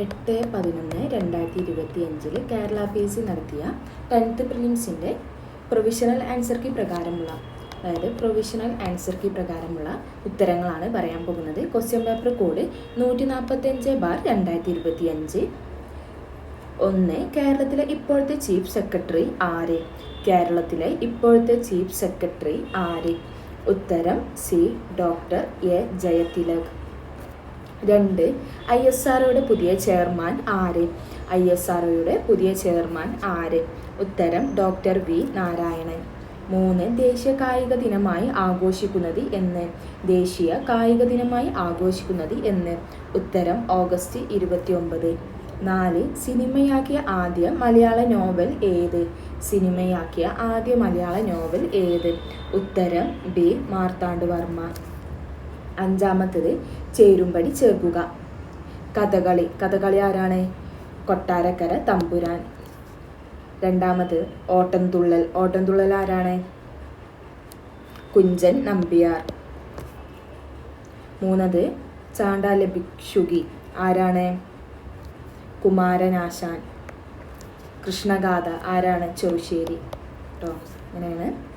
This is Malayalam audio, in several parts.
എട്ട് പതിനൊന്ന് രണ്ടായിരത്തി ഇരുപത്തി അഞ്ചിൽ കേരള പി എസ് സി നടത്തിയ ടെൻത്ത് പ്രിലിംസിന്റെ പ്രൊവിഷണൽ ആൻസർ കീ പ്രകാരമുള്ള അതായത് പ്രൊവിഷണൽ ആൻസർ കീ പ്രകാരമുള്ള ഉത്തരങ്ങളാണ് പറയാൻ പോകുന്നത്. ക്വസ്റ്റ്യൻ പേപ്പർ കോഡ് നൂറ്റി നാൽപ്പത്തഞ്ച് ബാർ രണ്ടായിരത്തി ഇരുപത്തി അഞ്ച്. ഒന്ന് കേരളത്തിലെ ഇപ്പോഴത്തെ ചീഫ് സെക്രട്ടറി ആര്? കേരളത്തിലെ ഇപ്പോഴത്തെ ചീഫ് സെക്രട്ടറി ആര്? ഉത്തരം സി ഡോക്ടർ എ. ജയതിലക്. രണ്ട്. ഐ എസ് ആർഒയുടെ പുതിയ ചെയർമാൻ ആര്? ഐ എസ് ആർഒയുടെ പുതിയ ചെയർമാൻ ആര്? ഉത്തരം ഡോക്ടർ വി നാരായണൻ. മൂന്ന്. ദേശീയ കായിക ദിനമായി ആഘോഷിക്കുന്നത് എന്ന്. ദേശീയ കായിക ദിനമായി ആഘോഷിക്കുന്നത് എന്ന്. ഉത്തരം ഓഗസ്റ്റ് ഇരുപത്തി ഒമ്പത് നാല്. സിനിമയാക്കിയ ആദ്യ മലയാള നോവൽ ഏത്? സിനിമയാക്കിയ ആദ്യ മലയാള നോവൽ ഏത്? ഉത്തരം ബി മാർത്താണ്ഡവർമ്മ അഞ്ചാമത്തത് ചേരുംപടി ചേർക്കുക. കഥകളി. കഥകളി ആരാണ്? കൊട്ടാരക്കര തമ്പുരാൻ. രണ്ടാമത് ഓട്ടംതുള്ളൽ. ഓട്ടംതുള്ളൽ ആരാണ്? കുഞ്ചൻ നമ്പ്യാർ. മൂന്നത് ചാണ്ടാല ഭിക്ഷുകി. ആരാണ്? കുമാരനാശാൻ. കൃഷ്ണഗാഥ. ആരാണ്? ചെറുശ്ശേരി. കേട്ടോ അങ്ങനെയാണ്.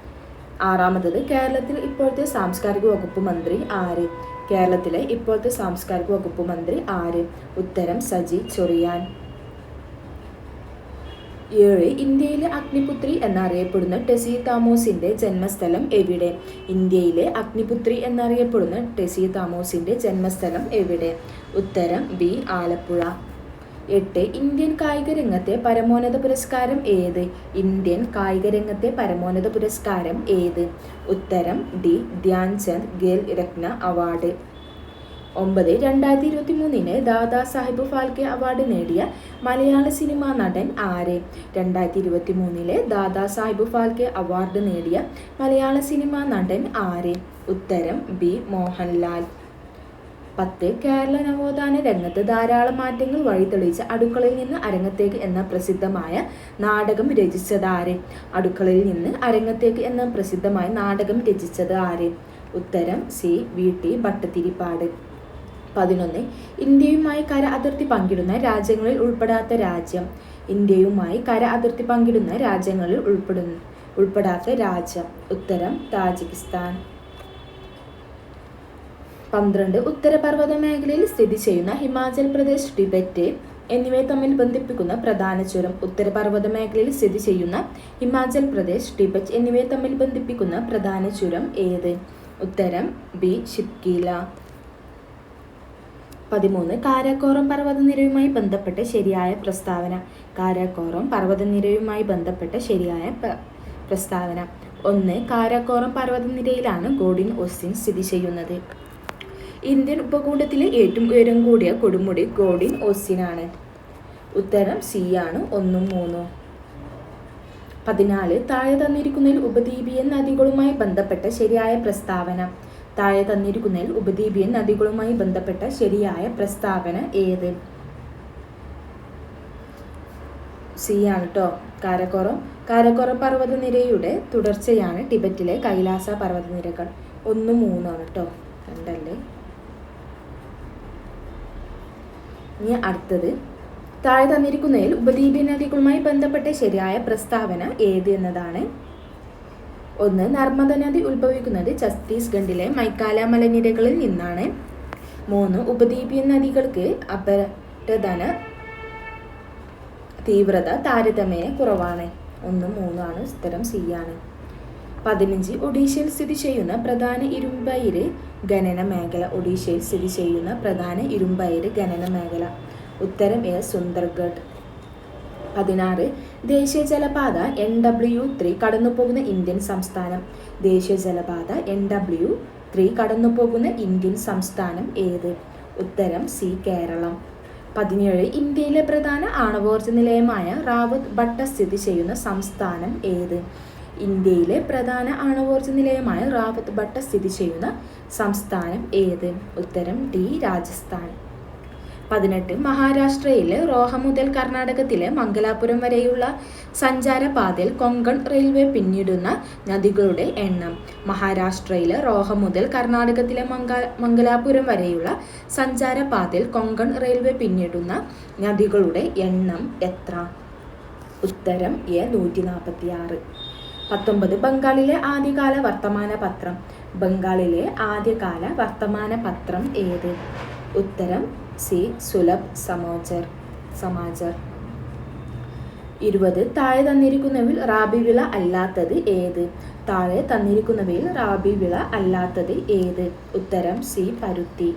ആറാമത്തത് കേരളത്തിൽ ഇപ്പോഴത്തെ സാംസ്കാരിക വകുപ്പ് മന്ത്രി ആര്? കേരളത്തിലെ ഇപ്പോഴത്തെ സാംസ്കാരിക വകുപ്പ് മന്ത്രി ആര്? ഉത്തരം സജി ചൊറിയാൻ. ഏഴ് ഇന്ത്യയിലെ അഗ്നിപുത്രി എന്നറിയപ്പെടുന്ന ടെസി താമോസിന്റെ ജന്മസ്ഥലം എവിടെ? ഇന്ത്യയിലെ അഗ്നിപുത്രി എന്നറിയപ്പെടുന്ന ടെസി താമോസിന്റെ ജന്മസ്ഥലം എവിടെ? ഉത്തരം ബി ആലപ്പുഴ. എട്ട്. ഇന്ത്യൻ കായിക രംഗത്തെ പരമോന്നത പുരസ്കാരം ഏത്? ഇന്ത്യൻ കായിക രംഗത്തെ പരമോന്നത പുരസ്കാരം ഏത്? ഉത്തരം ഡി. ധ്യാൻചന്ദ് ഗേൽ രത്ന അവാർഡ്. ഒമ്പത്. രണ്ടായിരത്തി ഇരുപത്തി മൂന്നിന് ദാദാ സാഹിബ് ഫാൽക്കെ അവാർഡ് നേടിയ മലയാള സിനിമാ നടൻ ആര്? രണ്ടായിരത്തി ഇരുപത്തി മൂന്നിലെ ദാദാ സാഹിബ് ഫാൽക്കെ അവാർഡ് നേടിയ മലയാള സിനിമാ നടൻ ആര്? ഉത്തരം ബി. മോഹൻലാൽ. പത്ത് കേരള നവോത്ഥാന രംഗത്ത് ധാരാളം മാറ്റങ്ങൾ വഴിതെളിച്ച് അടുക്കളയിൽ നിന്ന് അരങ്ങത്തേക്ക് എന്ന പ്രസിദ്ധമായ നാടകം രചിച്ചത് ആര്? അടുക്കളയിൽ നിന്ന് അരങ്ങത്തേക്ക് എന്ന പ്രസിദ്ധമായ നാടകം രചിച്ചത് ആര്? ഉത്തരം സി. വി. ടി. ഭട്ടത്തിരിപ്പാട് പതിനൊന്ന്. ഇന്ത്യയുമായി കര അതിർത്തി പങ്കിടുന്ന രാജ്യങ്ങളിൽ ഉൾപ്പെടാത്ത രാജ്യം. ഇന്ത്യയുമായി കര അതിർത്തി പങ്കിടുന്ന രാജ്യങ്ങളിൽ ഉൾപ്പെടുന്ന ഉൾപ്പെടാത്ത രാജ്യം. ഉത്തരം താജിക്കിസ്ഥാൻ. പന്ത്രണ്ട് ഉത്തരപർവത മേഖലയിൽ സ്ഥിതി ചെയ്യുന്ന ഹിമാചൽ പ്രദേശ് ടിബറ്റ് എന്നിവയെ തമ്മിൽ ബന്ധിപ്പിക്കുന്ന പ്രധാന ചുരം. ഉത്തരപർവത മേഖലയിൽ സ്ഥിതി ചെയ്യുന്ന ഹിമാചൽ പ്രദേശ് ടിബറ്റ് എന്നിവയെ തമ്മിൽ ബന്ധിപ്പിക്കുന്ന പ്രധാന ചുരം ഏത്? ഉത്തരം ബി ഷിപ്കീല പതിമൂന്ന് കാരാക്കോറം പർവതനിരയുമായി ബന്ധപ്പെട്ട ശരിയായ പ്രസ്താവന. കാരാക്കോറം പർവതനിരയുമായി ബന്ധപ്പെട്ട ശരിയായ പ്രസ്താവന. ഒന്ന് കാരാക്കോറം പർവതനിരയിലാണ് ഗോഡിൻ ഓസ്റ്റിൻ സ്ഥിതി ചെയ്യുന്നത്. ഇന്ത്യൻ ഉപഭൂഖണ്ഡത്തിലെ ഏറ്റവും ഉയരം കൂടിയ കൊടുമുടി ഗോഡിൻ ഓസിനാണ്. ഉത്തരം സി ആണ് ഒന്നും മൂന്നും. പതിനാല് താഴെ തന്നിരിക്കുന്നതിൽ ഉപദ്വീപിയൻ നദികളുമായി ബന്ധപ്പെട്ട ശരിയായ പ്രസ്താവന. താഴെ തന്നിരിക്കുന്നതിൽ ഉപദ്വീപിയൻ നദികളുമായി ബന്ധപ്പെട്ട ശരിയായ പ്രസ്താവന ഏത്? സി ആണ് കേട്ടോ കാരക്കോറം. കാരക്കോറം പർവതനിരയുടെ തുടർച്ചയാണ് ടിബറ്റിലെ കൈലാസ പർവതനിരകൾ. ഒന്ന് മൂന്നാണ് കേട്ടോ രണ്ടല്ലേ ഇനി അടുത്തത്. താഴെ തന്നിരിക്കുന്നതിൽ ഉപദ്വീപനദികളുമായി ബന്ധപ്പെട്ട ശരിയായ പ്രസ്താവന ഏത് എന്നതാണ്. ഒന്ന് നർമ്മദ നദി ഉത്ഭവിക്കുന്നത് ഛത്തീസ്ഗഡിലെ മൈക്കാല മലനിരകളിൽ നിന്നാണ്. മൂന്ന് ഉപദ്വീപീയ നദികൾക്ക് അപരധന തീവ്രത താരതമ്യേന കുറവാണ്. ഒന്ന് മൂന്നാണ് ഉത്തരം സി ആണ്. പതിനഞ്ച് ഒഡീഷയിൽ സ്ഥിതി ചെയ്യുന്ന പ്രധാന ഇരുമ്പയിര് ഖനന മേഖല. ഒഡീഷയിൽ സ്ഥിതി ചെയ്യുന്ന പ്രധാന ഇരുമ്പയിര് ഖനന മേഖല. ഉത്തരം എ സുന്ദർഗഡ്. പതിനാറ് ദേശീയ ജലപാത എൻ ഡബ്ല്യു ത്രീ കടന്നുപോകുന്ന ഇന്ത്യൻ സംസ്ഥാനം. ദേശീയ ജലപാത എൻ ഡബ്ല്യു ത്രീ കടന്നുപോകുന്ന ഇന്ത്യൻ സംസ്ഥാനം ഏത്? ഉത്തരം സി കേരളം. പതിനേഴ് ഇന്ത്യയിലെ പ്രധാന ആണവോർജ നിലയമായ റാവത്ത് ഭട്ട സ്ഥിതി ചെയ്യുന്ന സംസ്ഥാനം ഏത്? ഇന്ത്യയിലെ പ്രധാന ആണവോർജ നിലയമായ റാവത്ത് ഭട്ട സ്ഥിതി ചെയ്യുന്ന സംസ്ഥാനം ഏത്? ഉത്തരം ഡി രാജസ്ഥാൻ. പതിനെട്ട് മഹാരാഷ്ട്രയിലെ റോഹ മുതൽ കർണാടകത്തിലെ മംഗലാപുരം വരെയുള്ള സഞ്ചാരപാതയിൽ കൊങ്കൺ റെയിൽവേ പിന്നിടുന്ന നദികളുടെ എണ്ണം. മഹാരാഷ്ട്രയിലെ റോഹ മുതൽ കർണാടകത്തിലെ മംഗ മംഗലാപുരം വരെയുള്ള സഞ്ചാരപാതയിൽ കൊങ്കൺ റെയിൽവേ പിന്നിടുന്ന നദികളുടെ എണ്ണം എത്ര? ഉത്തരം എ നൂറ്റി നാൽപ്പത്തി പത്തൊമ്പത് ബംഗാളിലെ ആദ്യകാല വർത്തമാന പത്രം. ബംഗാളിലെ ആദ്യകാല വർത്തമാന പത്രം ഏത്? ഉത്തരം സി. സുലഭ് സമോചർ സമാചർ ഇരുപത് താഴെ തന്നിരിക്കുന്നവയിൽ റാബി വിള അല്ലാത്തത് ഏത്? താഴെ തന്നിരിക്കുന്നവയിൽ റാബി വിള അല്ലാത്തത് ഏത്? ഉത്തരം സി. പരുത്തി.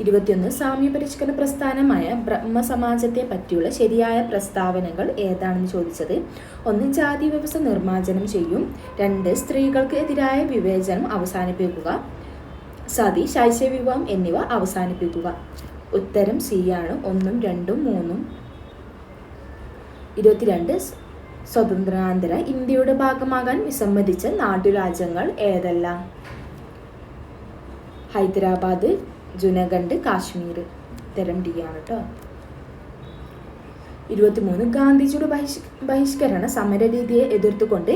ഇരുപത്തിയൊന്ന് സാമ്യ പരിഷ്കരണ പ്രസ്ഥാനമായ ബ്രഹ്മസമാജത്തെ പറ്റിയുള്ള ശരിയായ പ്രസ്താവനകൾ ഏതാണെന്ന് ചോദിച്ചത്? ഒന്ന് ജാതി വ്യവസ്ഥ നിർമ്മാർജനം ചെയ്യും. രണ്ട് സ്ത്രീകൾക്ക് എതിരായ വിവേചനം അവസാനിപ്പിക്കുക. സതി ശൈശ വിവാഹം എന്നിവ അവസാനിപ്പിക്കുക. ഉത്തരം സി ആണ്. ഒന്നും രണ്ടും മൂന്നും. ഇരുപത്തിരണ്ട് സ്വതന്ത്രാന്തര ഇന്ത്യയുടെ ഭാഗമാകാൻ വിസമ്മതിച്ച നാട്ടുരാജ്യങ്ങൾ ഏതെല്ലാം? ഹൈദരാബാദ് ജുനഗണ്ഡ് കാശ്മീർ. തരം ഡി ആണ് കേട്ടോ ഇരുപത്തിമൂന്ന്. ഗാന്ധിജിയുടെ ബഹിഷ് ബഹിഷ്കരണ സമര രീതിയെ എതിർത്തുകൊണ്ട്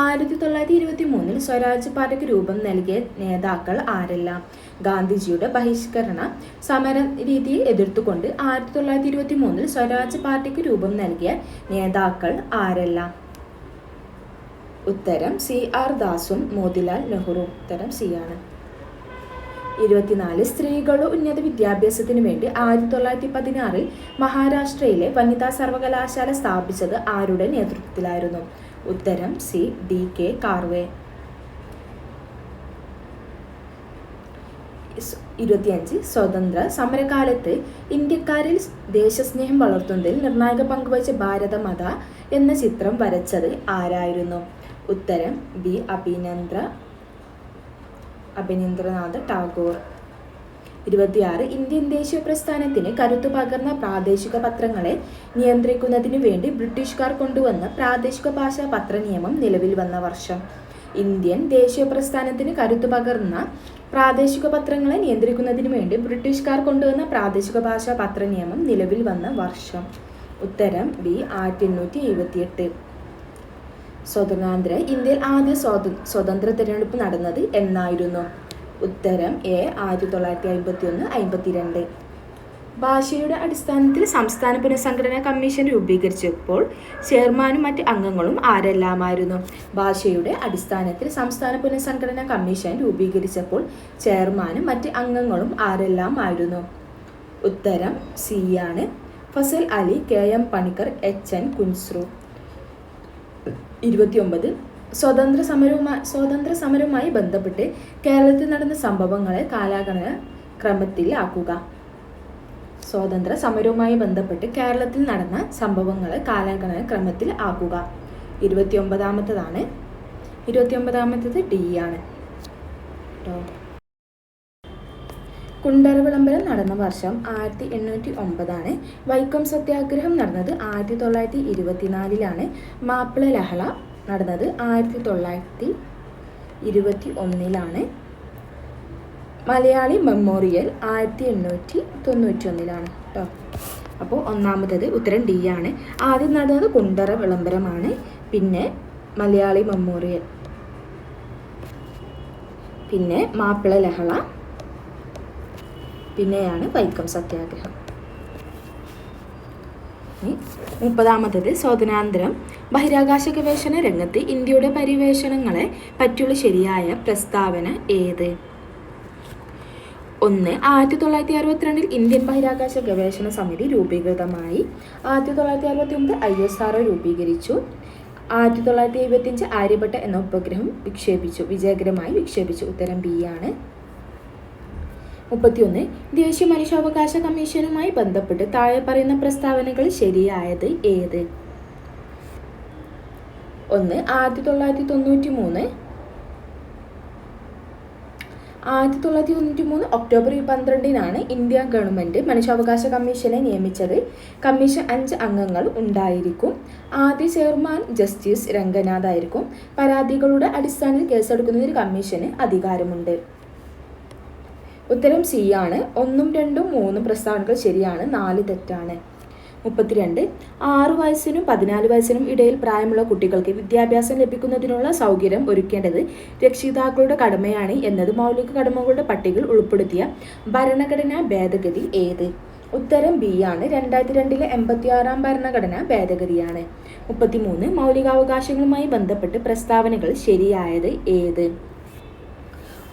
ആയിരത്തി തൊള്ളായിരത്തി ഇരുപത്തി മൂന്നിൽ സ്വരാജ് പാർട്ടിക്ക് രൂപം നൽകിയ നേതാക്കൾ ആരെല്ലാം? ഗാന്ധിജിയുടെ ബഹിഷ്കരണ സമര രീതിയെ എതിർത്തുകൊണ്ട് ആയിരത്തി തൊള്ളായിരത്തി ഇരുപത്തി മൂന്നിൽ സ്വരാജ് പാർട്ടിക്ക് രൂപം നൽകിയ നേതാക്കൾ ആരെല്ലാം? ഉത്തരം സി ആർ ദാസും മോതിലാൽ നെഹ്റു. ഉത്തരം സി ആണ്. ഇരുപത്തിനാല് സ്ത്രീകളുടെ ഉന്നത വിദ്യാഭ്യാസത്തിന് വേണ്ടി ആയിരത്തി തൊള്ളായിരത്തി പതിനാറിൽ മഹാരാഷ്ട്രയിലെ വനിതാ സർവകലാശാല സ്ഥാപിച്ചത് ആരുടെ നേതൃത്വത്തിലായിരുന്നു? ഉത്തരം സി. ഡി. കെ. കാർവേ. ഇരുപത്തിയഞ്ച് സ്വതന്ത്ര സമരകാലത്ത് ഇന്ത്യക്കാരിൽ ദേശസ്നേഹം വളർത്തുന്നതിൽ നിർണായക പങ്കുവച്ച ഭാരതമത എന്ന ചിത്രം വരച്ചത് ആരായിരുന്നു? ഉത്തരം ബി. അഭിനന്ദ്ര അഭിനീന്ദ്രനാഥ് ടാഗോർ. ഇരുപത്തിയാറ് ഇന്ത്യൻ ദേശീയ പ്രസ്ഥാനത്തിന് കരുത്തു പകർന്ന പ്രാദേശിക പത്രങ്ങളെ നിയന്ത്രിക്കുന്നതിനു വേണ്ടി ബ്രിട്ടീഷുകാർ കൊണ്ടുവന്ന പ്രാദേശിക ഭാഷാ പത്ര നിയമം നിലവിൽ വന്ന വർഷം. ഇന്ത്യൻ ദേശീയ പ്രസ്ഥാനത്തിന് കരുത്തു പകർന്ന പ്രാദേശിക പത്രങ്ങളെ നിയന്ത്രിക്കുന്നതിനു വേണ്ടി ബ്രിട്ടീഷുകാർ കൊണ്ടുവന്ന പ്രാദേശിക ഭാഷാ പത്ര നിയമം നിലവിൽ വന്ന വർഷം. ഉത്തരം ബി ആയിരത്തി എണ്ണൂറ്റി എഴുപത്തിയെട്ട്. സ്വതന്ത്രാന്തര ഇന്ത്യയിൽ ആദ്യ സ്വതന്ത്ര തിരഞ്ഞെടുപ്പ് നടന്നത് എന്നായിരുന്നു. ഉത്തരം എ ആയിരത്തി തൊള്ളായിരത്തി അമ്പത്തി ഒന്ന് അമ്പത്തിരണ്ട്. ഭാഷയുടെ അടിസ്ഥാനത്തിൽ സംസ്ഥാന പുനഃസംഘടനാ കമ്മീഷൻ രൂപീകരിച്ചപ്പോൾ ചെയർമാനും മറ്റ് അംഗങ്ങളും ആരെല്ലാമായിരുന്നു. ഭാഷയുടെ അടിസ്ഥാനത്തിൽ സംസ്ഥാന പുനഃസംഘടനാ കമ്മീഷൻ രൂപീകരിച്ചപ്പോൾ ചെയർമാനും മറ്റ് അംഗങ്ങളും ആരെല്ലാമായിരുന്നു. ഉത്തരം സി ആണ്. Fazal Ali K M Panikkar H N Kunzru ഇരുപത്തിയൊമ്പത്. സ്വതന്ത്ര സമരവുമായി സ്വാതന്ത്ര്യ സമരവുമായി ബന്ധപ്പെട്ട് കേരളത്തിൽ നടന്ന സംഭവങ്ങളെ കാലാഗണന ക്രമത്തിലാക്കുക സ്വാതന്ത്ര്യ സമരവുമായി ബന്ധപ്പെട്ട് കേരളത്തിൽ നടന്ന സംഭവങ്ങളെ കാലാഗണന ക്രമത്തിൽ ആക്കുക. ഇരുപത്തിയൊമ്പതാമത്തതാണ്. ഇരുപത്തിയൊമ്പതാമത്തത് ഡി ആണ്. കേട്ടോ കുണ്ടറ വിളംബരം നടന്ന വർഷം ആയിരത്തി എണ്ണൂറ്റി ഒമ്പതാണ് വൈക്കം സത്യാഗ്രഹം നടന്നത് ആയിരത്തി തൊള്ളായിരത്തി ഇരുപത്തിനാലിലാണ്. മാപ്പിള ലഹള നടന്നത് ആയിരത്തി തൊള്ളായിരത്തി ഇരുപത്തി ഒന്നിലാണ്. മലയാളി മെമ്മോറിയൽ ആയിരത്തി എണ്ണൂറ്റി തൊണ്ണൂറ്റി ഒന്നിലാണ് കേട്ടോ അപ്പോൾ ഒന്നാമത്തത് ഉത്തരം ഡി ആണ്. ആദ്യം നടന്നത് കുണ്ടറ വിളംബരമാണ് പിന്നെ മലയാളി മെമ്മോറിയൽ. പിന്നെ മാപ്പിള ലഹള. പിന്നെയാണ് വൈക്കം സത്യാഗ്രഹം. മുപ്പതാമത്തത് സ്വാതന്ത്ര്യാന്തരം ബഹിരാകാശ ഗവേഷണ രംഗത്ത് ഇന്ത്യയുടെ പരിവേഷണങ്ങളെ പറ്റിയുള്ള ശരിയായ പ്രസ്താവന ഏത്? ഒന്ന് ആയിരത്തി തൊള്ളായിരത്തി അറുപത്തിരണ്ടിൽ ഇന്ത്യൻ ബഹിരാകാശ ഗവേഷണ സമിതി രൂപീകൃതമായി. ആയിരത്തി തൊള്ളായിരത്തി അറുപത്തി ഒമ്പത് ഐ എസ് ആർ രൂപീകരിച്ചു. ആയിരത്തി തൊള്ളായിരത്തി എഴുപത്തിയഞ്ച് ആര്യഭട്ട എന്ന ഉപഗ്രഹം വിക്ഷേപിച്ചു വിജയകരമായി വിക്ഷേപിച്ചു. ഉത്തരം ബി ആണ്. മുപ്പത്തിയൊന്ന് ദേശീയ മനുഷ്യാവകാശ കമ്മീഷനുമായി ബന്ധപ്പെട്ട് താഴെ പറയുന്ന പ്രസ്താവനകൾ ശരിയായത് ഏത്? ഒന്ന് ആയിരത്തി തൊള്ളായിരത്തി തൊണ്ണൂറ്റി മൂന്ന് ആയിരത്തി തൊള്ളായിരത്തി തൊണ്ണൂറ്റി മൂന്ന് ഒക്ടോബർ പന്ത്രണ്ടിനാണ് ഇന്ത്യ ഗവൺമെന്റ് മനുഷ്യാവകാശ കമ്മീഷനെ നിയമിച്ചത്. കമ്മീഷൻ അഞ്ച് അംഗങ്ങൾ ഉണ്ടായിരിക്കും. ആദ്യ ചെയർമാൻ ജസ്റ്റിസ് രംഗനാഥ് ആയിരിക്കും പരാതികളുടെ അടിസ്ഥാനത്തിൽ കേസെടുക്കുന്നതിന് കമ്മീഷന് അധികാരമുണ്ട്. ഉത്തരം സി ആണ്. ഒന്നും രണ്ടും മൂന്നും പ്രസ്താവനകൾ ശരിയാണ്. നാല് തെറ്റാണ്. മുപ്പത്തിരണ്ട്. ആറ് വയസ്സിനും പതിനാല് വയസ്സിനും ഇടയിൽ പ്രായമുള്ള കുട്ടികൾക്ക് വിദ്യാഭ്യാസം ലഭിക്കുന്നതിനുള്ള സൗകര്യം ഒരുക്കേണ്ടത് രക്ഷിതാക്കളുടെ കടമയാണ് എന്നത് മൗലിക കടമകളുടെ പട്ടികയിൽ ഉൾപ്പെടുത്തിയ ഭരണഘടനാ ഭേദഗതി ഏത്? ഉത്തരം ബി ആണ്. രണ്ടായിരത്തി രണ്ടിലെ എൺപത്തി ആറാം ഭരണഘടനാ ഭേദഗതിയാണ്. മുപ്പത്തിമൂന്ന്. മൗലികാവകാശങ്ങളുമായി ബന്ധപ്പെട്ട് പ്രസ്താവനകൾ ശരിയായത് ഏത്?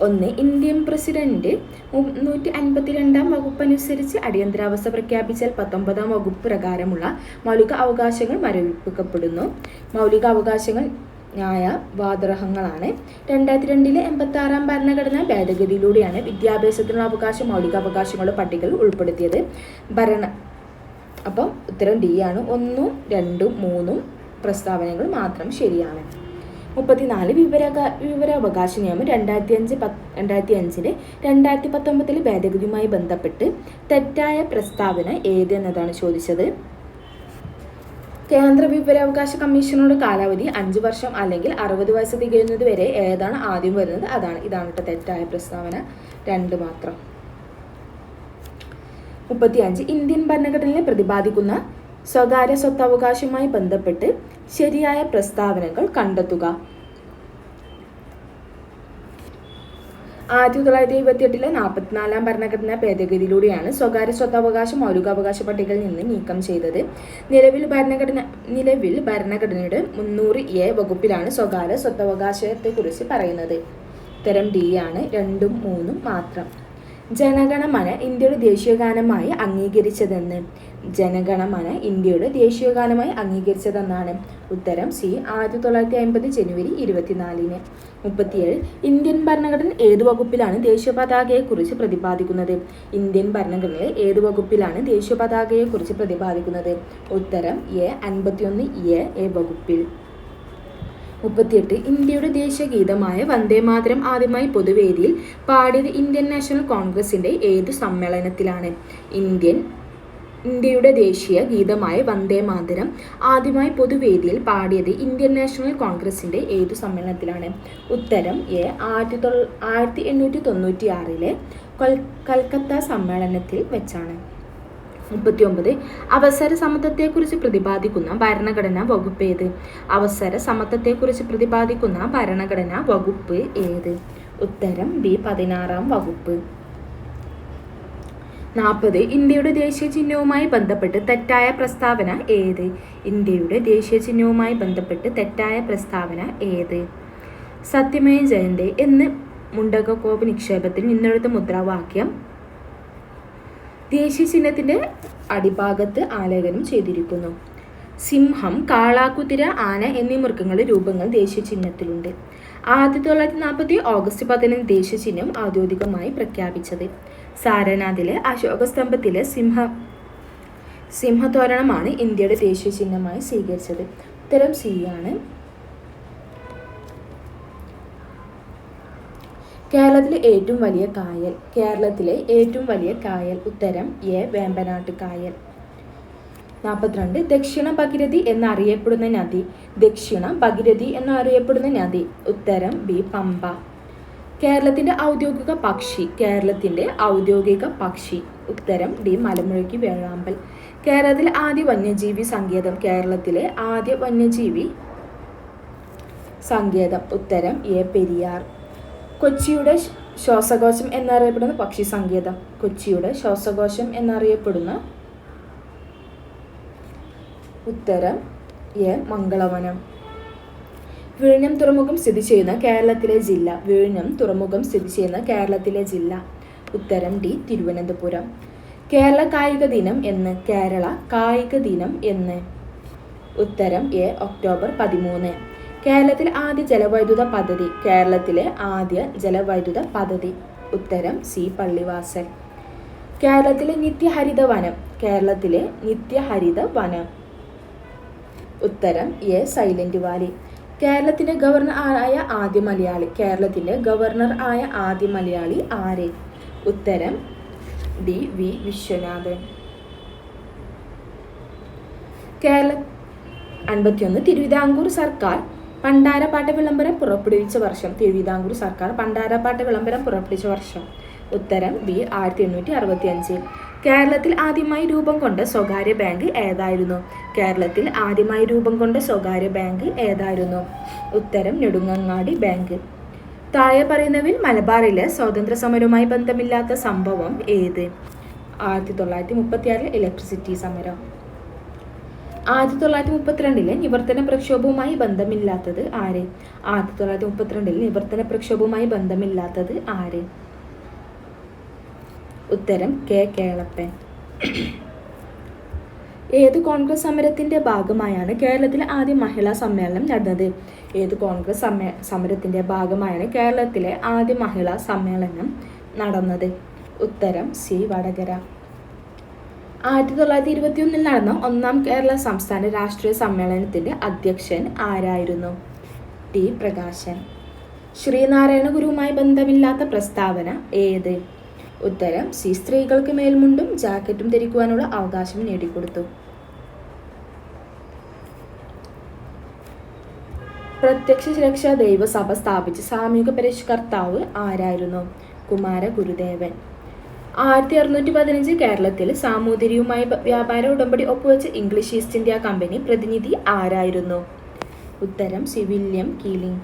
ഒന്ന് ഇന്ത്യൻ പ്രസിഡന്റ് മുന്നൂറ്റി അൻപത്തിരണ്ടാം വകുപ്പ് അനുസരിച്ച് അടിയന്തരാവസ്ഥ പ്രഖ്യാപിച്ചാൽ പത്തൊമ്പതാം വകുപ്പ് പ്രകാരമുള്ള മൗലിക അവകാശങ്ങൾ മരവിപ്പിക്കപ്പെടുന്നു. മൗലിക അവകാശങ്ങൾ ന്യായ വാദർഹങ്ങളാണ്. രണ്ടായിരത്തി രണ്ടിലെ എൺപത്തി ആറാം ഭരണഘടനാ ഭേദഗതിയിലൂടെയാണ് വിദ്യാഭ്യാസത്തിനുള്ള അവകാശം മൗലിക അവകാശങ്ങളുടെ പട്ടികയിൽ ഉൾപ്പെടുത്തിയത്. ഭരണ അപ്പം ഉത്തരം ഡി ആണ്. ഒന്നും രണ്ടും മൂന്നും പ്രസ്താവനകൾ മാത്രം ശരിയാണ്. മുപ്പത്തിനാല് വിവര വിവരാവകാശ നിയമം രണ്ടായിരത്തി അഞ്ച് പത്ത് രണ്ടായിരത്തി അഞ്ചിലെ രണ്ടായിരത്തി പത്തൊമ്പതിലെ ഭേദഗതിയുമായി ബന്ധപ്പെട്ട് തെറ്റായ പ്രസ്താവന ഏത് എന്നതാണ് ചോദിച്ചത്? കേന്ദ്ര വിവരാവകാശ കമ്മീഷനോട് കാലാവധി അഞ്ച് വർഷം അല്ലെങ്കിൽ അറുപത് വയസ്സ് തികയുന്നത് വരെ ഏതാണ് ആദ്യം വരുന്നത്? അതാണ് ഇതാണ് കേട്ടോ തെറ്റായ പ്രസ്താവന. രണ്ട് മാത്രം. മുപ്പത്തിയഞ്ച്. ഇന്ത്യൻ ഭരണഘടനയെ പ്രതിപാദിക്കുന്ന സ്വകാര്യ സ്വത്തവകാശവുമായി ബന്ധപ്പെട്ട് ശരിയായ പ്രസ്താവനകൾ കണ്ടെത്തുക. ആയിരത്തി തൊള്ളായിരത്തി എഴുപത്തി എട്ടിലെ നാൽപ്പത്തിനാലാം ഭരണഘടനാ ഭേദഗതിയിലൂടെയാണ് സ്വകാര്യ സ്വത്തവകാശം മൗലികാവകാശ പട്ടികയിൽ നിന്ന് നീക്കം ചെയ്തത്. നിലവിൽ ഭരണഘടന നിലവിൽ ഭരണഘടനയുടെ മുന്നൂറ് എ വകുപ്പിലാണ് സ്വകാര്യ സ്വത്തവകാശത്തെക്കുറിച്ച് പറയുന്നത്. ഉത്തരം ഡി ആണ്. രണ്ടും മൂന്നും മാത്രം. ജനഗണമന ഇന്ത്യയുടെ ദേശീയഗാനമായി അംഗീകരിച്ചതെന്ന്. ജനഗണമന ഇന്ത്യയുടെ ദേശീയഗാനമായി അംഗീകരിച്ചതെന്നാണ് ഉത്തരം സി ആയിരത്തി തൊള്ളായിരത്തി അമ്പത് ജനുവരി ഇരുപത്തിനാലിന്. മുപ്പത്തിയേഴ് ഇന്ത്യൻ ഭരണഘടന ഏതു വകുപ്പിലാണ് ദേശീയ പതാകയെക്കുറിച്ച് പ്രതിപാദിക്കുന്നത്? ഇന്ത്യൻ ഭരണഘടനയിൽ ഏത് വകുപ്പിലാണ് ദേശീയ പതാകയെക്കുറിച്ച് പ്രതിപാദിക്കുന്നത്? ഉത്തരം എ അൻപത്തിയൊന്ന് എ എ വകുപ്പിൽ. മുപ്പത്തിയെട്ട് ഇന്ത്യയുടെ ദേശീയ ഗീതമായ വന്ദേമാതരം ആദ്യമായി പൊതുവേദിയിൽ പാടിയത് ഇന്ത്യൻ നാഷണൽ കോൺഗ്രസിന്റെ ഏത് സമ്മേളനത്തിലാണ്? ഇന്ത്യൻ ഇന്ത്യയുടെ ദേശീയ ഗീതമായ വന്ദേമാതരം ആദ്യമായി പൊതുവേദിയിൽ പാടിയത് ഇന്ത്യൻ നാഷണൽ കോൺഗ്രസിന്റെ ഏതു സമ്മേളനത്തിലാണ്? ഉത്തരം എ ആയിരത്തി തൊള്ള ആയിരത്തി എണ്ണൂറ്റി തൊണ്ണൂറ്റി ആറിലെ കൊൽ കൽക്കത്ത സമ്മേളനത്തിൽ വെച്ചാണ്. മുപ്പത്തിയൊമ്പത് അവസര സമത്വത്തെക്കുറിച്ച് പ്രതിപാദിക്കുന്ന ഭരണഘടനാ വകുപ്പ് ഏത്? അവസര സമത്വത്തെക്കുറിച്ച് പ്രതിപാദിക്കുന്ന ഭരണഘടനാ വകുപ്പ് ഏത്? ഉത്തരം ബി പതിനാറാം വകുപ്പ്. നാൽപ്പത് ഇന്ത്യയുടെ ദേശീയ ചിഹ്നവുമായി ബന്ധപ്പെട്ട് തെറ്റായ പ്രസ്താവന ഏത്? ഇന്ത്യയുടെ ദേശീയ ചിഹ്നവുമായി ബന്ധപ്പെട്ട് തെറ്റായ പ്രസ്താവന ഏത്? സത്യമേ ജയന്തി എന്ന് മുണ്ടകോപ നിക്ഷേപത്തിൽ നിന്നെടുത്ത മുദ്രാവാക്യം ദേശീയ ചിഹ്നത്തിന്റെ അടിഭാഗത്ത് ആലേഖനം ചെയ്തിരിക്കുന്നു. സിംഹം കാളാകുതിര ആന എന്നീ മൃഗങ്ങളുടെ രൂപങ്ങൾ ദേശീയ ചിഹ്നത്തിലുണ്ട്. ആയിരത്തി തൊള്ളായിരത്തി നാൽപ്പത്തി ഓഗസ്റ്റ് പതിനഞ്ച് ദേശീയ ചിഹ്നം ഔദ്യോഗികമായി പ്രഖ്യാപിച്ചത്. സാരനാഥിലെ അശോക സ്തംഭത്തിലെ സിംഹ സിംഹതോരണമാണ് ഇന്ത്യയുടെ ദേശീയ ചിഹ്നമായി സ്വീകരിച്ചത്. ഉത്തരം സി ആണ്. കേരളത്തിലെ ഏറ്റവും വലിയ കായൽ. കേരളത്തിലെ ഏറ്റവും വലിയ കായൽ. ഉത്തരം എ വേമ്പനാട്ട് കായൽ. നാൽപ്പത്തിരണ്ട് ദക്ഷിണ ഭഗീരഥി എന്നറിയപ്പെടുന്ന നദി. ദക്ഷിണ ഭഗീരഥി എന്നറിയപ്പെടുന്ന നദി. ഉത്തരം ബി പമ്പ. കേരളത്തിന്റെ ഔദ്യോഗിക പക്ഷി. കേരളത്തിന്റെ ഔദ്യോഗിക പക്ഷി. ഉത്തരം ഡി മലമുഴക്കി വേഴാമ്പൽ. കേരളത്തിലെ ആദ്യ വന്യജീവി സങ്കേതം. കേരളത്തിലെ ആദ്യ വന്യജീവി സങ്കേതം. ഉത്തരം എ പെരിയാർ. കൊച്ചിയുടെ ശ്വാസകോശം എന്നറിയപ്പെടുന്ന പക്ഷി സങ്കേതം. കൊച്ചിയുടെ ശ്വാസകോശം എന്നറിയപ്പെടുന്ന ഉത്തരം എ മംഗളവനം. വിഴിഞ്ഞം തുറമുഖം സ്ഥിതി ചെയ്യുന്ന കേരളത്തിലെ ജില്ല. വിഴിഞ്ഞം തുറമുഖം സ്ഥിതി ചെയ്യുന്ന കേരളത്തിലെ ജില്ല. ഉത്തരം ഡി തിരുവനന്തപുരം. കേരള കായിക ദിനം എന്ന് കേരള കായിക ദിനം എന്ന്. ഉത്തരം എ ഒക്ടോബർ പതിമൂന്ന്. കേരളത്തിലെ ആദ്യ ജലവൈദ്യുത പദ്ധതി കേരളത്തിലെ ആദ്യ ജലവൈദ്യുത പദ്ധതി. ഉത്തരം സി പള്ളിവാസൽ. കേരളത്തിലെ നിത്യഹരിത വനം കേരളത്തിലെ നിത്യഹരിത വനം. ഉത്തരം എ സൈലന്റ് വാലി. കേരളത്തിന്റെ ഗവർണർ ആയ ആദ്യ മലയാളി കേരളത്തിന്റെ ഗവർണർ ആയ ആദ്യ മലയാളി ആര്? ഉത്തരം ഡി വി വിശ്വനാഥൻ. കേരള അൻപത്തിയൊന്ന് തിരുവിതാംകൂർ സർക്കാർ പണ്ടാരപ്പാട്ട വിളംബരം പുറപ്പെടുവിച്ച വർഷം. തിരുവിതാംകൂർ സർക്കാർ പണ്ടാരപ്പാട്ട് വിളംബരം പുറപ്പെടുവിച്ച വർഷം. ഉത്തരം ബി ആയിരത്തി എണ്ണൂറ്റി അറുപത്തി അഞ്ച് കേരളത്തിൽ ആദ്യമായി രൂപം കൊണ്ട സ്വകാര്യ ബാങ്ക് ഏതായിരുന്നു? കേരളത്തിൽ ആദ്യമായി രൂപം കൊണ്ട സ്വകാര്യ ബാങ്ക് ഏതായിരുന്നു? ഉത്തരം നെടുങ്ങങ്ങാടി ബാങ്ക്. താഴെ പറയുന്നവയിൽ മലബാറിലെ സ്വാതന്ത്ര്യ സമരവുമായി ബന്ധമില്ലാത്ത സംഭവം ഏത്? ആയിരത്തി തൊള്ളായിരത്തി മുപ്പത്തിയാറിലെ ഇലക്ട്രിസിറ്റി സമരം. ആയിരത്തി തൊള്ളായിരത്തി മുപ്പത്തിരണ്ടിലെ നിവർത്തന പ്രക്ഷോഭവുമായി ബന്ധമില്ലാത്തത് ആര്? ആയിരത്തി തൊള്ളായിരത്തി മുപ്പത്തിരണ്ടിൽ നിവർത്തന പ്രക്ഷോഭവുമായി ബന്ധമില്ലാത്തത് ആര്? ഉത്തരം കെ കേളപ്പൻ. ഏത് കോൺഗ്രസ് സമരത്തിന്റെ ഭാഗമായാണ് കേരളത്തിലെ ആദ്യ മഹിളാ സമ്മേളനം നടന്നത്? ഏത് കോൺഗ്രസ് സമ്മേ സമരത്തിന്റെ ഭാഗമായാണ് കേരളത്തിലെ ആദ്യ മഹിളാ സമ്മേളനം നടന്നത്? ഉത്തരം സി വടകര. ആയിരത്തി തൊള്ളായിരത്തി ഇരുപത്തിയൊന്നിൽ നടന്ന ഒന്നാം കേരള സംസ്ഥാന രാഷ്ട്രീയ സമ്മേളനത്തിന്റെ അധ്യക്ഷൻ ആരായിരുന്നു? ടി. പ്രകാശൻ. ശ്രീനാരായണ ഗുരുവുമായി ബന്ധമില്ലാത്ത പ്രസ്താവന ഏത്? ഉത്തരം സി സ്ത്രീകൾക്ക് മേൽമുണ്ടും ജാക്കറ്റും ധരിക്കുവാനുള്ള അവകാശം നേടിക്കൊടുത്തു. പ്രത്യക്ഷ സുരക്ഷാ ദൈവസഭ സ്ഥാപിച്ച സാമൂഹിക പരിഷ്കർത്താവ് ആരായിരുന്നു? കുമാര ഗുരുദേവൻ. ആയിരത്തി അറുന്നൂറ്റി പതിനഞ്ച് കേരളത്തിൽ സാമൂതിരിയുമായി വ്യാപാര ഉടമ്പടി ഒപ്പുവെച്ച ഇംഗ്ലീഷ് ഈസ്റ്റ് ഇന്ത്യ കമ്പനി പ്രതിനിധി ആരായിരുന്നു? ഉത്തരം സി. William Keeling.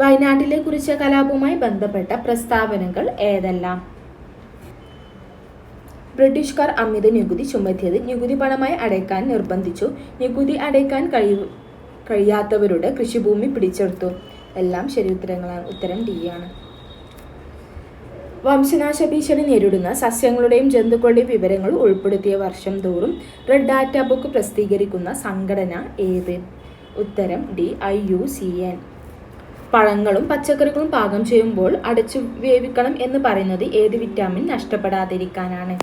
വയനാട്ടിലെ കുറിച്ച കലാപവുമായി ബന്ധപ്പെട്ട പ്രസ്താവനകൾ ഏതെല്ലാം? ബ്രിട്ടീഷുകാർ അമിത നികുതി ചുമത്തിയത് നികുതി പണമായി അടയ്ക്കാൻ നിർബന്ധിച്ചു. നികുതി അടയ്ക്കാൻ കഴിയ കഴിയാത്തവരുടെ കൃഷിഭൂമി പിടിച്ചെടുത്തു. എല്ലാം ശരി ഉത്തരങ്ങളാണ്. ഉത്തരം ഡി ആണ്. വംശനാശ ഭീഷണി നേരിടുന്ന സസ്യങ്ങളുടെയും ജന്തുക്കളുടെയും വിവരങ്ങൾ ഉൾപ്പെടുത്തിയ വർഷം തോറും റെഡ് ഡാറ്റ ബുക്ക് പ്രസിദ്ധീകരിക്കുന്ന സംഘടന ഏത്? ഉത്തരം D I U C N പഴങ്ങളും പച്ചക്കറികളും പാകം ചെയ്യുമ്പോൾ അടച്ചു വേവിക്കണം എന്ന് പറയുന്നത് ഏത് വിറ്റാമിൻ നഷ്ടപ്പെടാതിരിക്കാനാണ്?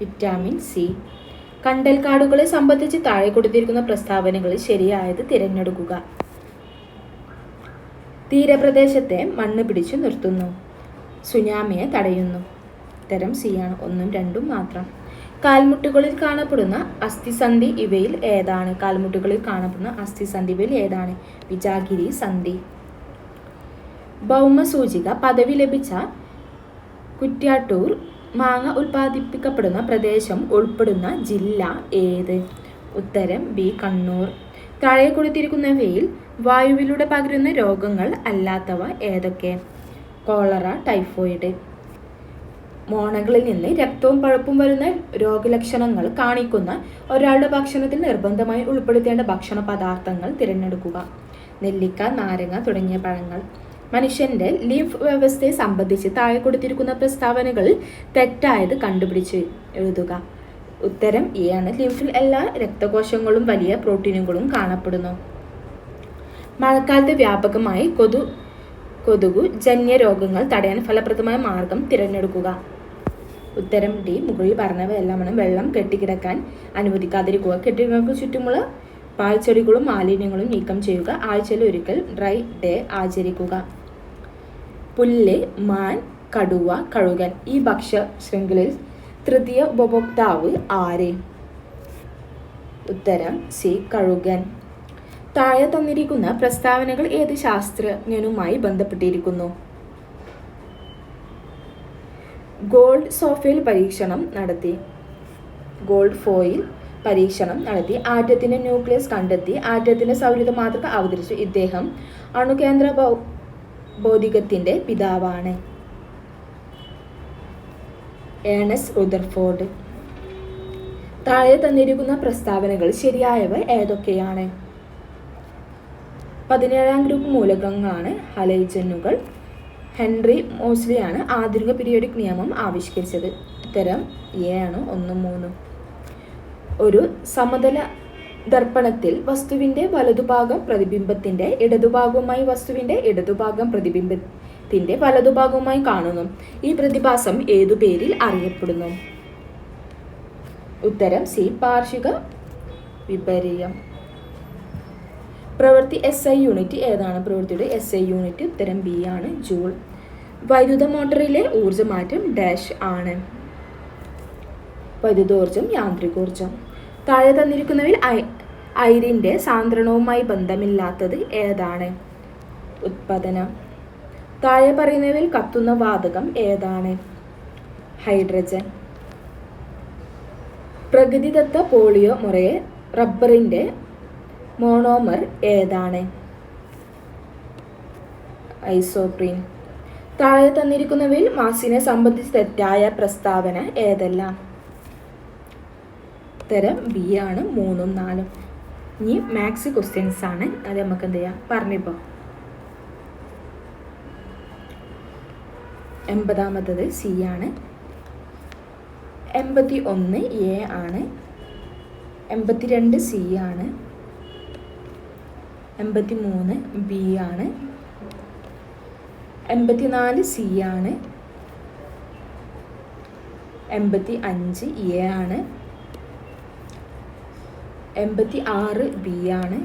വിറ്റാമിൻ സി കണ്ടൽക്കാടുകളെ സംബന്ധിച്ച് താഴെ കൊടുത്തിരിക്കുന്ന പ്രസ്താവനകളിൽ ശരിയായത് തിരഞ്ഞെടുക്കുക. തീരപ്രദേശത്തെ മണ്ണ് പിടിച്ചു നിർത്തുന്നു. സുനാമിയെ തടയുന്നു. ഉത്തരം സി ആണ്. ഒന്നും രണ്ടും മാത്രം. കാൽമുട്ടുകളിൽ കാണപ്പെടുന്ന അസ്ഥിസന്ധി ഇവയിൽ ഏതാണ്? കാൽമുട്ടുകളിൽ കാണപ്പെടുന്ന അസ്ഥിസന്ധി ഇവയിൽ ഏതാണ്? വിജാഗിരി സന്ധി. ഭൗമസൂചിക. പദവി ലഭിച്ച കുറ്റ്യാട്ടൂർ മാങ്ങ ഉൽപ്പാദിപ്പിക്കപ്പെടുന്ന പ്രദേശം ഉൾപ്പെടുന്ന ജില്ല ഏത്? ഉത്തരം ബി കണ്ണൂർ. താഴെ കൊടുത്തിരിക്കുന്നവയിൽ വായുവിലൂടെ പകരുന്ന രോഗങ്ങൾ അല്ലാത്തവ ഏതൊക്കെ? Cholera typhoid. മോണകളിൽ നിന്ന് രക്തവും പഴുപ്പും വരുന്ന രോഗലക്ഷണങ്ങൾ കാണിക്കുന്ന ഒരാളുടെ ഭക്ഷണത്തിൽ നിർബന്ധമായി ഉൾപ്പെടുത്തേണ്ട ഭക്ഷണ പദാർത്ഥങ്ങൾ തിരഞ്ഞെടുക്കുക. നെല്ലിക്ക നാരങ്ങ തുടങ്ങിയ പഴങ്ങൾ. മനുഷ്യന്റെ ലിംഫ് വ്യവസ്ഥയെ സംബന്ധിച്ച് താഴെ കൊടുത്തിരിക്കുന്ന പ്രസ്താവനകൾ തെറ്റായത് കണ്ടുപിടിച്ച് എഴുതുക. ഉത്തരം എ ആണ്. ലിംഫിൽ എല്ലാ രക്തകോശങ്ങളും വലിയ പ്രോട്ടീനുകളും കാണപ്പെടുന്നു. മഴക്കാലത്ത് വ്യാപകമായി കൊതു കൊതുകു ജന്യ രോഗങ്ങൾ തടയാൻ ഫലപ്രദമായ മാർഗം തിരഞ്ഞെടുക്കുക. ഉത്തരം ഡി. മുകളിൽ പറഞ്ഞവയെല്ലാമാണ് വെള്ളം കെട്ടിക്കിടക്കാൻ അനുവദിക്കാതിരിക്കുക. കെട്ടിടങ്ങൾക്ക് ചുറ്റുമുള്ള പാൽച്ചെടികളും മാലിന്യങ്ങളും നീക്കം ചെയ്യുക. ആഴ്ചയിൽ ഒരിക്കൽ ഡ്രൈ ഡേ ആചരിക്കുക. പുല്ല് മാൻ കടുവ കഴുകൻ ഈ ഭക്ഷ്യ ശൃംഖലയിൽ തൃതീയ ഉപഭോക്താവ് ആര്? ഉത്തരം സി. കഴുകൻ. താഴെ തന്നിരിക്കുന്ന പ്രസ്താവനകൾ ഏത് ശാസ്ത്രജ്ഞനുമായി ബന്ധപ്പെട്ടിരിക്കുന്നു? ഗോൾഡ് സോഫയിൽ പരീക്ഷണം നടത്തി. ഗോൾഡ് ഫോയിൽ പരീക്ഷണം നടത്തി. ആറ്റത്തിന്റെ ന്യൂക്ലിയസ് കണ്ടെത്തി. ആറ്റത്തിന്റെ സൗഹൃദ മാതൃക അവതരിച്ചു ഇദ്ദേഹം അണുകേന്ദ്ര ഭൗ- പിതാവാണ്. Ernest Rutherford. താഴെ തന്നിരിക്കുന്ന പ്രസ്താവനകൾ ശരിയായവ ഏതൊക്കെയാണ്? പതിനേഴാം ഗ്രൂപ്പ് മൂലകങ്ങളാണ് ഹലൈജനുകൾ ഹെൻറി മോസ്ലിയാണ് ആധുനിക പീരിയോഡിക് നിയമം ആവിഷ്കരിച്ചത്. ഉത്തരം എ ആണ് ഒന്നും മൂന്നും. ഒരു സമതല ദർപ്പണത്തിൽ വസ്തുവിന്റെ വലതുഭാഗം പ്രതിബിംബത്തിന്റെ ഇടതുഭാഗവുമായി വസ്തുവിന്റെ ഇടതുഭാഗം പ്രതിബിംബത്തിന്റെ വലതുഭാഗവുമായി കാണുന്നു. ഈ പ്രതിഭാസം ഏതു പേരിൽ അറിയപ്പെടുന്നു? ഉത്തരം സി പാർഷിക വിപര്യം. പ്രവൃത്തി എസ് ഐ യൂണിറ്റ് ഏതാണ്? പ്രവൃത്തിയുടെ എസ് ഐ യൂണിറ്റ് ഉത്തരം ബി ആണ്. ജൂൾ. വൈദ്യുത മോട്ടറിലെ ഊർജമാറ്റം ഡാഷ് ആണ്. വൈദ്യുതോർജം യാന്ത്രികോർജം താഴെ തന്നിരിക്കുന്നവയിൽ ഐ ഐരിന്റെ സാന്ദ്രണവുമായി ബന്ധമില്ലാത്തത് ഏതാണ്? ഉത്പാദനം. താഴെ പറയുന്നവയിൽ കത്തുന്ന വാതകം ഏതാണ്? ഹൈഡ്രജൻ. പ്രകൃതിദത്ത പോളിയോ മുറയെ റബ്ബറിന്റെ മോണോമർ ഏതാണ്? ഐസോപ്രീൻ. താഴെ തന്നിരിക്കുന്നവയിൽ മാസിനെ സംബന്ധിച്ച് തെറ്റായ പ്രസ്താവന ഏതെല്ലാം? ഉത്തരം ബി ആണ് മൂന്നും നാലും. ഇനി മാത്സ് ക്വസ്റ്റ്യൻസ് ആണ്. അത് നമുക്ക് എന്ത് ചെയ്യാം? പറഞ്ഞിപ്പോ. എൺപതാമത്തത് സി ആണ്. എൺപത്തി ഒന്ന് എ ആണ്. എൺപത്തിരണ്ട് സി ആണ്. എൺപത്തി മൂന്ന് ബി ആണ്. എൺപത്തിനാല് സി ആണ്. എൺപത്തി അഞ്ച് എ ആണ്. എൺപത്തി ആറ് ബി ആണ്.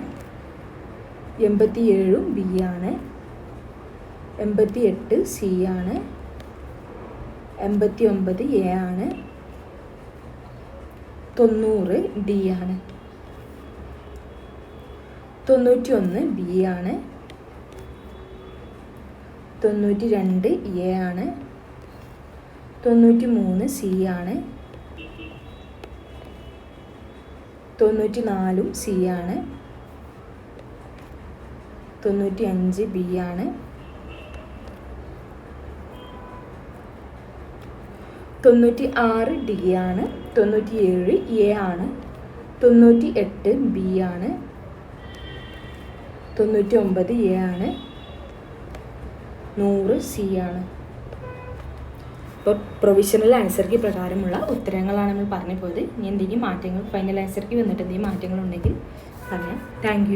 എൺപത്തി ഏഴും ബി ആണ്. എൺപത്തി എട്ട് സി ആണ്. എൺപത്തി ഒമ്പത് എ ആണ്. തൊണ്ണൂറ് ഡി ആണ്. തൊണ്ണൂറ്റി ഒന്ന് ബി ആണ്. തൊണ്ണൂറ്റി രണ്ട് എ ആണ്. തൊണ്ണൂറ്റി മൂന്ന് സി ആണ്. തൊണ്ണൂറ്റി നാലും സി ആണ്. തൊണ്ണൂറ്റി അഞ്ച് ബി ആണ്. തൊണ്ണൂറ്റി ആറ് ഡി ആണ്. തൊണ്ണൂറ്റി ഏഴ് എ ആണ്. തൊണ്ണൂറ്റി എട്ട് ബി ആണ്. തൊണ്ണൂറ്റി ഒമ്പത് എ ആണ്. നൂറ് സി ആണ്. ഇപ്പോൾ പ്രൊവിഷണൽ ആൻസർക്ക് പ്രകാരമുള്ള ഉത്തരങ്ങളാണ് നമ്മൾ പറഞ്ഞു പോയത് ഇനി എന്തെങ്കിലും മാറ്റങ്ങൾ ഫൈനൽ ആൻസർക്ക് വന്നിട്ട് എന്തെങ്കിലും മാറ്റങ്ങളുണ്ടെങ്കിൽ പറയാം. താങ്ക്